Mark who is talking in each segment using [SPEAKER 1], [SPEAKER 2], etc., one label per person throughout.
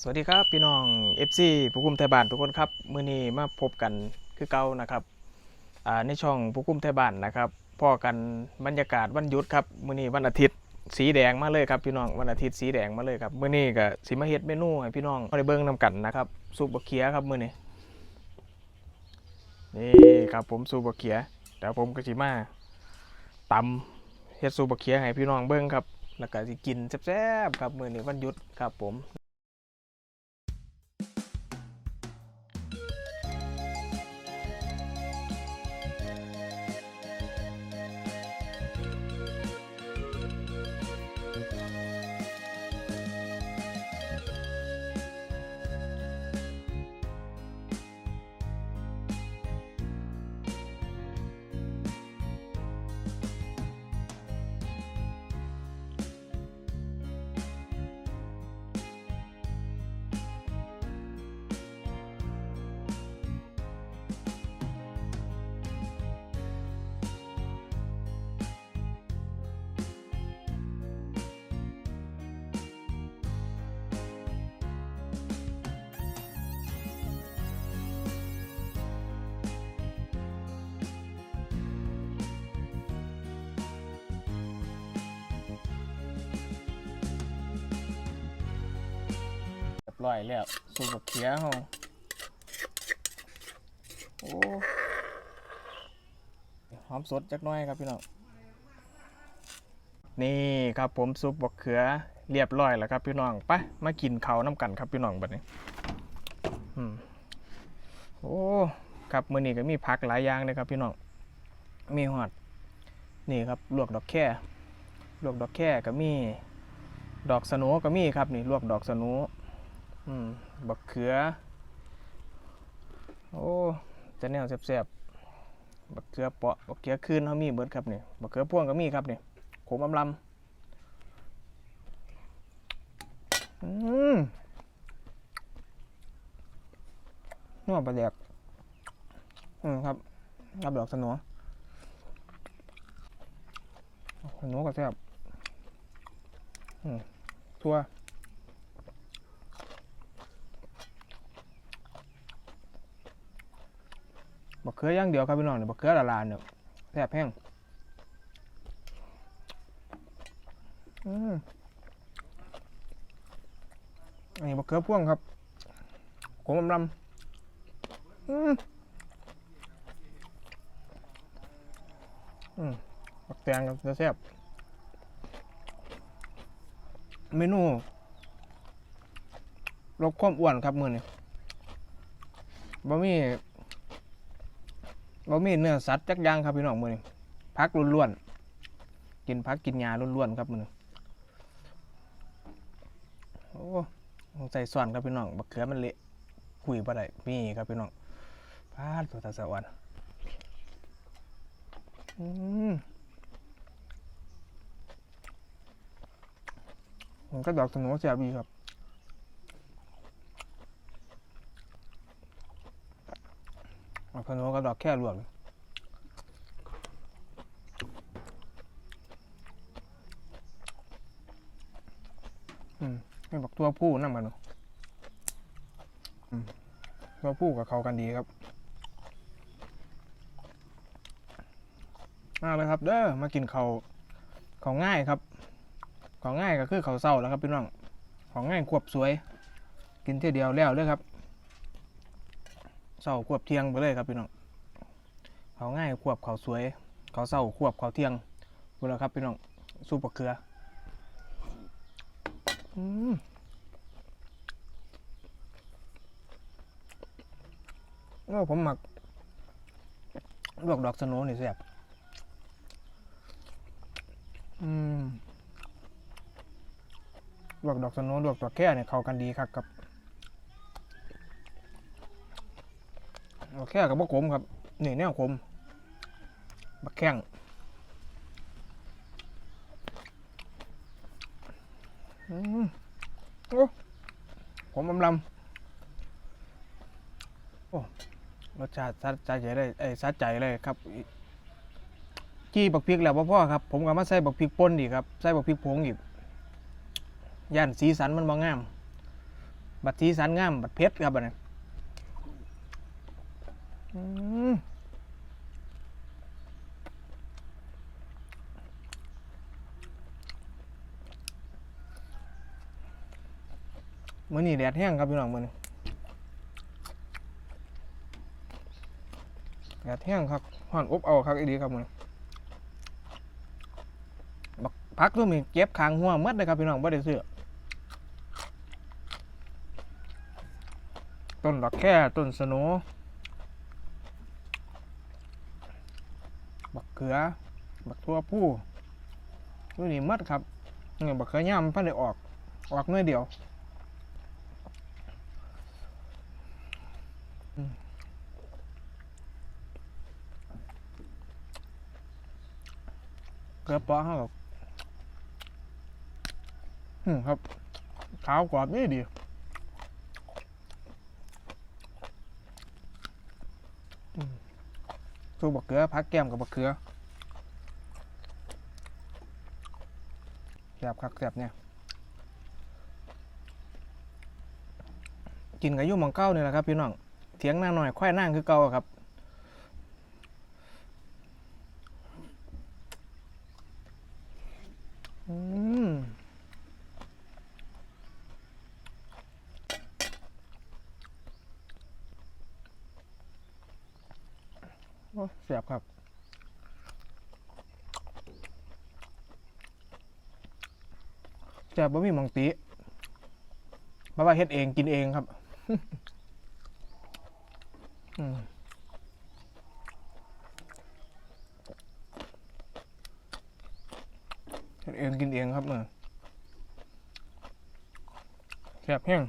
[SPEAKER 1] สวัสดีครับพี่น้อง FC ผู้คุมไทยบ้านทุกคนครับมื้อนี้มาพบกันคือเก่านะครับในช่องผู้คุมไทยบ้านนะครับพ่อกันบรรยากาศวันหยุดครับมื้อนี้วันอาทิตย์สีแดงมาเลยครับพี่น้องวันอาทิตย์สีแดงมาเลยครับมื้อนี้ก็สิมาเฮ็ดเมนูให้พี่น้องได้เบิ่งนํกันนะครับซุปบะเขียครับมื้อนี้นี่ครับผมซุปบะเขียเดี๋ยวผมก็สิมาตำเฮ็ดซุปบะเขียให้พี่น้องเบิ่งครับแล้วก็สิกินแซ่บๆครับมื้อนี้วันหยุดครับผม ร้อยแล้วสูบบักเขียเฮาโอ้หอมสดจักน้อยครับพี่น้องนี่ครับผมซุปบกเขือเรียบร้อยแล้วครับพี่น้องไปมากินเขาน้ำกันครับพี่น้องบัดนี้อืมโอ้ครับมื้อนี้ก็มีผักหลายอย่างเลยครับพี่น้องมีหอดนี่ครับลวกดอกแค่ลวกดอกแค่ก็มี ดอกสโหนก็มีครับนี่ลวกดอกสโหน อืมบักเขือ โอ้จะแนวแซ่บๆบักเขือเปาะบักเขือคืนเขามีเบิดครับนี่บักเขือพ่วงก็มีครับนี่ขมอำลำอืมนัวปลาแดกอืมครับรับดอกสโหนสโหนก็แซ่บอืมทั่ว บักเขือย่างเดียวครับพี่น้องเนี่ยบักเขือละลานเนี่ยแซ่บแห้งอืมอันนี้บักเขือพ่วงครับขมอำลำอืมอืมบักแตงครับจะแซ่บเมนูลดความอ้วนครับมือนี่บะหมี่ บ่มีเนื้อสัตว์จักอย่างครับพี่น้องมื้อนี้พักล้วนๆกินพักกินหญ้าล้วนๆครับมื้อนี้โอ้ใส่ส่วนครับพี่น้องบักเขือมันเละคุยบ่ได้มีครับพี่น้องพาดตัวตาสวรรค์อืมมันก็ดอกสโหนแซ่บดีครับ ดอกสโหนกับดอกแค่รวมอืมไม่บอกตัวผู้นั่งมาเนอืมตัวผู้กับเขากันดีครับ มาเลยครับ เด้อมากินเขาเขาวง่ายครับขาวง่ายก็คือเขาเศร้าแล้วครับพี่น้องของง่ายควบสวย กินเท่เดียวแล้วเลยครับาควบเที่ยงไปเลยครับพี่น้องเขาง่ายควบเขาสวย เขาเศร้าควบเขาเที่ยงไปแล้วครับพี่น้องสู้ปลาเกลืออืมโอ้ผมหมักลวกดอกสโนว์นี่แซ่บอืมลวกดอกสโนว์ลวกดอกแค่เนี่ยเข้ากันดีครับกับ ดอกแค่กับบักขมครับนี่แนวขมบักแข้งอืมโอ้ผมอำลำโอ้รสชาติซัดใจเลยเอ้ยซัดใจเลยครับอีจี้บักพริกแล้วพ่อครับ ผมก็มาใส่บักพริกป่นอีกครับใส่บักพริกผงอีกย่านสีสันมันบ่งงาม บัดสีสันงาม บัดเพชรครับบัดนี้ มมื้อนี้แดดแห้งครับพี่น้องมื้อนี้แดดแห้งครับฮ้อนอบเอาครับอีดีครับมื้อนี้บักพักตัวมีเก็บคางหัวหมดเลยครับพี่น้องบ่ได้ซื้อต้นดอกแค่ต้นสโนบัก เขือ บักทั่วผู้ตัวนี้หมัดครับเนี่ยบักเขือย่ำพันได้ออก ออกเนื้อเดียวเกลือปอเขากับอืมครับขาวกรอบนี่ดี สู้บักเกลือพักแก้มกับบักเกลือแสบคักแสบเนี่ยกินกับยุ่หมองเก้านี่แหละครับพี่น้องเถียงหน้าหน่อยควายนั่งคือเก่าครับอืม โอ้เสียบครับแซ่บบ่มีหมองติเพราว่าเฮ็ดเองกินเองครับอืมเฮ็ดเองกินเองครับเมื่อแซ่บแห้ง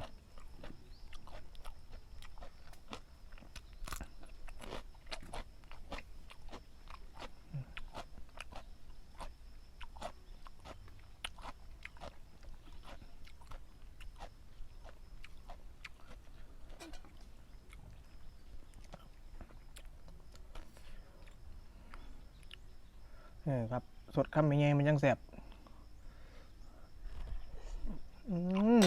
[SPEAKER 1] ออครับ สดคำยังไงมันยังแซ่บอืม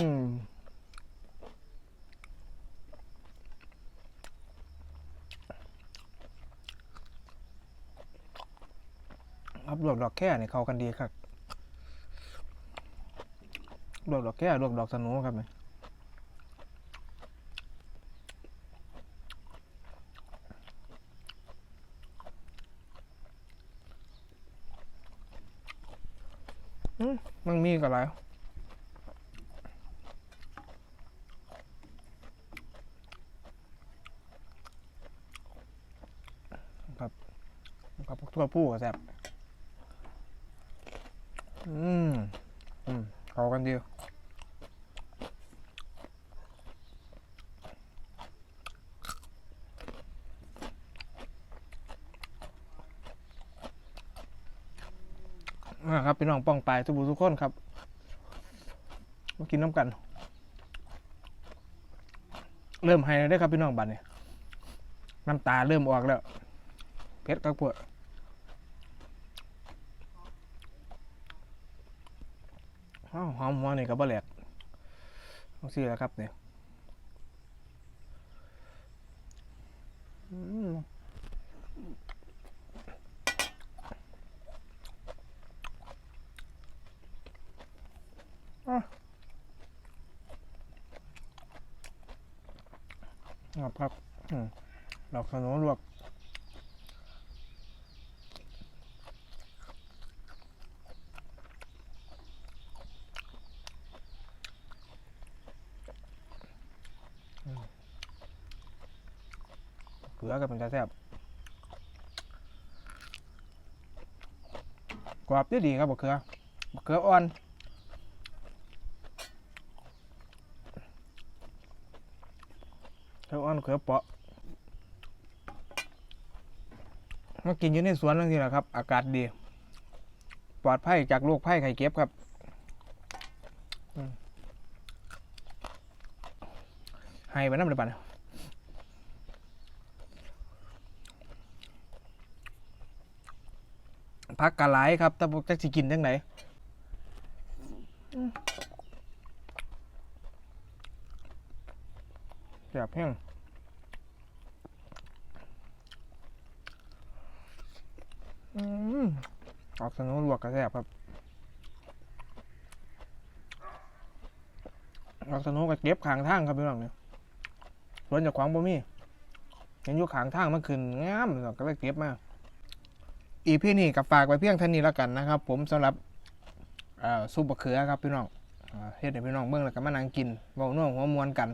[SPEAKER 1] ครับลวกดอกแค่เนี่ยเข้ากันดีครับลวกดอกแค่ลวกดอกสะหนูครับเนี่อื มันมีกับอะไรครับกับพวกตัวผู้กับแซ่บอืม อืม เขากันดี ครับพี่น้องป้องไปทุกผู้ทุกคนครับมากินน้ำกัน เริ่มไฮแล้วได้ครับพี่น้องบัดเนี่ยน้ำตาเริ่มออกแล้วเพชรกับปวดหอมหัวนี่กับบะแหลกต้องซี่แล้วครับเนี่ยอืม ครับครับอืม ดอกขนุนลวกเกลือกับมันจะแซ่บกรอบดีดีครับบักเขือบักเขืออ่อนเขืออ่อนเขือเปาะ มากินอยู่ในสวนนั่นสิแหละครับ อากาศดี ปลอดภัยจากโรคภัยไข้เก็บครับให้ไปน้ำเลยปันพักกะหลครับแต่บอกจะสิกินจังไหนแซ่บแห้ง ออกสนุลวกกระแซ่บครับออกสนุกกระเก็บขางทางครับพี่น้องเนี่ยสวนจากขวางบ่มีเห็นอยู่ขางทางมันขึ้นงามก็เลยเก็บมาอีพี่นี่กับฝากไว้เพียงเท่านี้แล้วกันนะครับ ผมสำหรับเอ่อซุปบะเขือครับพี่น้องเฮ็ดให้พี่น้องเบิ่งแล้วก็มานั่งกินเว้าน่วงหัวมวนกัน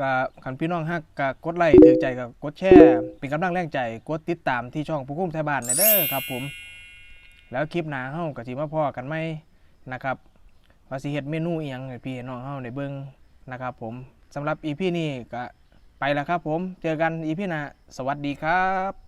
[SPEAKER 1] ก็ขันพี่น้องฮักก็กดไลค์ถือใจก็กดแชร์เป็นกำลังแรงใจกดติดตามที่ช่องผู้คุ้มไทยบ้านเด้อครับ ผม แล้วคลิปหน้าเฮาก็สิมาพ่อกันไหมนะครับว่าสิเฮ็ดเมนูอีหยังให้พี่น้องเฮาได้เบิ่งนะครับ ผมสำหรับอีพีนี้ก็ไปแล้วครับ ผมเจอกันอีพีหน้าสวัสดีครับ